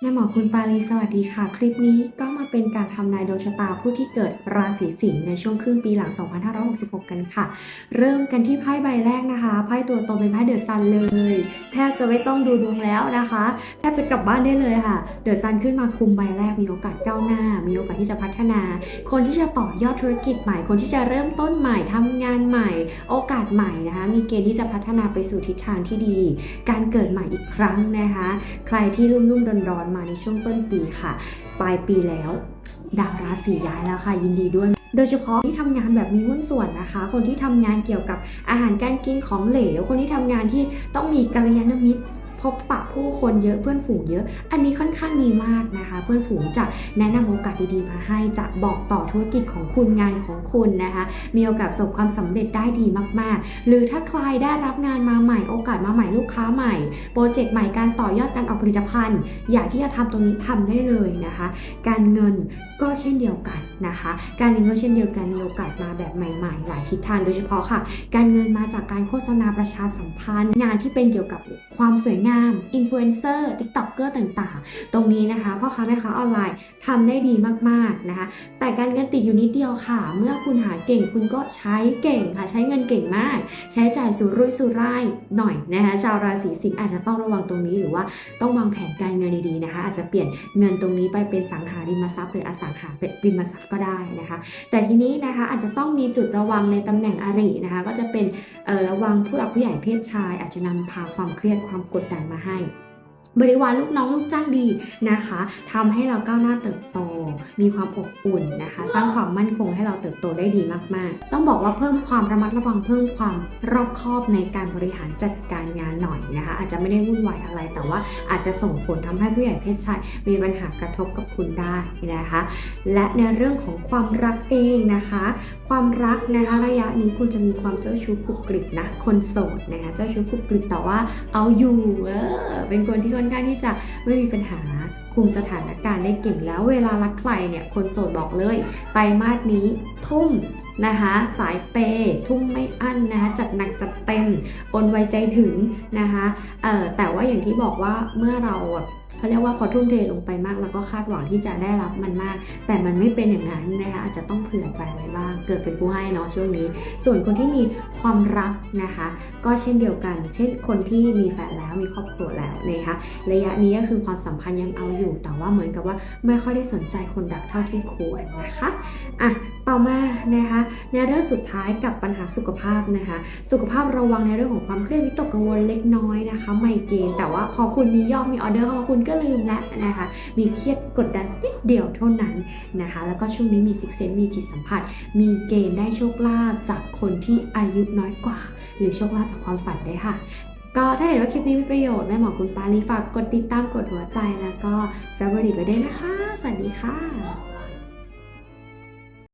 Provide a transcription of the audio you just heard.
แม่หมอคุณปาลีสวัสดีค่ะ คลิปนี้ก็ เป็นการทำนายดวงชะตาผู้ที่เกิดราศีสิงห์ในช่วงครึ่งปีหลัง 2566 กันค่ะ เริ่มกันที่ไพ่ใบแรกนะคะไพ่ตัวโตเป็นไพ่เดอะซันเลยแทบจะไม่ต้องดูดวงแล้วนะคะแทบจะกลับบ้านได้เลยค่ะเดอะซันขึ้นมาคุมใบแรกมีโอกาสก้าวหน้า มีโอกาสที่จะพัฒนา คนที่จะต่อยอดธุรกิจใหม่ คนที่จะเริ่มต้นใหม่ทำงานใหม่ โอกาสใหม่นะคะ มีเกณฑ์ที่จะพัฒนาไปสู่ทิศทางที่ดี การเกิดใหม่อีกครั้งนะคะ ใครที่รุ่มรุ่มร้อนๆมาในช่วงต้นปีค่ะ ปลายปีแล้ว ดาวราศีย้ายแล้วค่ะ ยินดีด้วย โดยเฉพาะที่ทำงานแบบมีหุ้นส่วนนะคะ คนที่ทำงานเกี่ยวกับอาหารการกินของเหลว คนที่ทำงานที่ต้องมีกัลยาณมิตร พบปะผู้คนเยอะเพื่อนฝูงเยอะ อันนี้ค่อนข้างดีมากนะคะ เพื่อนฝูงจะแนะนำโอกาสดีๆมาให้จะบอกต่อธุรกิจของคุณงานของคุณนะคะ มีโอกาสประสบความสำเร็จได้ดีมากๆ หรือถ้าใครได้รับงานมาใหม่โอกาสมาใหม่ลูกค้าใหม่ โปรเจกต์ใหม่การต่อยอดการออกผลิตภัณฑ์ อยากที่จะทำตรงนี้ทำได้เลยนะคะ การเงินก็เช่นเดียวกันนะคะ การเงินก็เช่นเดียวกันมีโอกาสมาแบบใหม่ๆ หลายทิศทางโดยเฉพาะค่ะ การเงินมาจากการโฆษณาประชาสัมพันธ์ งานที่เป็นเกี่ยวกับความสวยงามอินฟลูเอนเซอร์ติ๊กต็อกเกอร์ต่างๆ ตรงนี้นะคะพ่อค้าแม่ค้าออนไลน์ทำได้ดีมากๆนะคะ แต่การเงินติดอยู่นิดเดียวค่ะ เมื่อคุณหาเก่งคุณก็ใช้เก่งค่ะ ใช้เงินเก่งมาก ใช้จ่ายสุรุ่ยสุร่ายหน่อยนะคะ ชาวราศีสิงห์อาจจะต้องระวังตรงนี้หรือว่าต้องวางแผนการเงินดีๆนะคะ อาจจะเปลี่ยนเงินตรงนี้ไปเป็นสังหาริมทรัพย์หรืออสังหาริมทรัพย์ก็ได้นะคะ แต่ทีนี้นะคะอาจจะต้องมีจุดระวังในตำแหน่งอรินะคะ ก็จะเป็นระวังผู้หลักผู้ใหญ่เพศชาย อาจจะนำพาความเครียดความกดดันมาให้ บริวารลูกน้องลูกจ้างดีนะคะทำให้เราก้าวหน้าเติบโต มีความอบอุ่นนะคะ สร้างความมั่นคงให้เราเติบโตได้ดีมากๆ ต้องบอกว่าเพิ่มความระมัดระวังเพิ่มความรอบคอบในการบริหารจัดการงานหน่อยนะคะ อาจจะไม่ได้วุ่นวายอะไร แต่ว่าอาจจะส่งผลทำให้ผู้ใหญ่เพศชายมีปัญหากระทบกับคุณได้นะคะ และในเรื่องของความรักเองนะคะ ความรักนะคะระยะนี้คุณจะมีความเจ้าชู้กรุบกริบนะคนโสดนะคะเจ้าชู้กรุบกริบแต่ว่าเอาอยู่เออเป็นคนที่ค่อนข้างที่จะไม่มีปัญหาคุมสถานการณ์ได้เก่งแล้วเวลารักใครเนี่ยคนโสดบอกเลยไตรมาสนี้ทุ่ม นะคะสายเปย์ทุ่มไม่อั้นนะคะจัดหนักจัดเต็มโอนไวใจถึงนะคะเอ่อแต่ว่าอย่างที่บอกว่าเมื่อเราเขาเรียกว่าพอทุ่มเทลงไปมาก แล้วก็คาดหวังที่จะได้รับมันมาก แต่มันไม่เป็นอย่างนั้นนะคะอาจจะต้องเผื่อใจไว้บ้างเกิดเป็นผู้ให้เนาะช่วงนี้ ส่วนคนที่มีความรักนะคะ ก็เช่นเดียวกัน เช่นคนที่มีแฟนแล้วมีครอบครัวแล้วนะคะระยะนี้ก็คือความสัมพันธ์ยังเอาอยู่ แต่ว่าเหมือนกับว่าไม่ค่อยได้สนใจคนรักเท่าที่ควรนะคะอะต่อมานะคะในเรื่องสุดท้ายกับปัญหาสุขภาพนะคะ สุขภาพระวังในเรื่องของความเครียดวิตกกังวลเล็กน้อยนะคะ ไมเกรนแต่ว่าพอคุณมียอดมีออเดอร์เข้ามาคุณก็ลืมแล้วนะคะ มีเครียดกดดันนิดเดียวเท่านั้นนะคะ แล้วก็ช่วงนี้มีซิกเซนมีจิตสัมผัส มีเกณฑ์ได้โชคลาภจากคนที่อายุน้อยกว่า หรือโชคลาภจากความฝันได้ค่ะก็ถ้าเห็นว่าคลิปนี้มีประโยชน์แม่หมอคุณปาลีฝากกดติดตามกดหัวใจแล้วก็ favorite ไว้ด้วยนะคะ สวัสดีค่ะ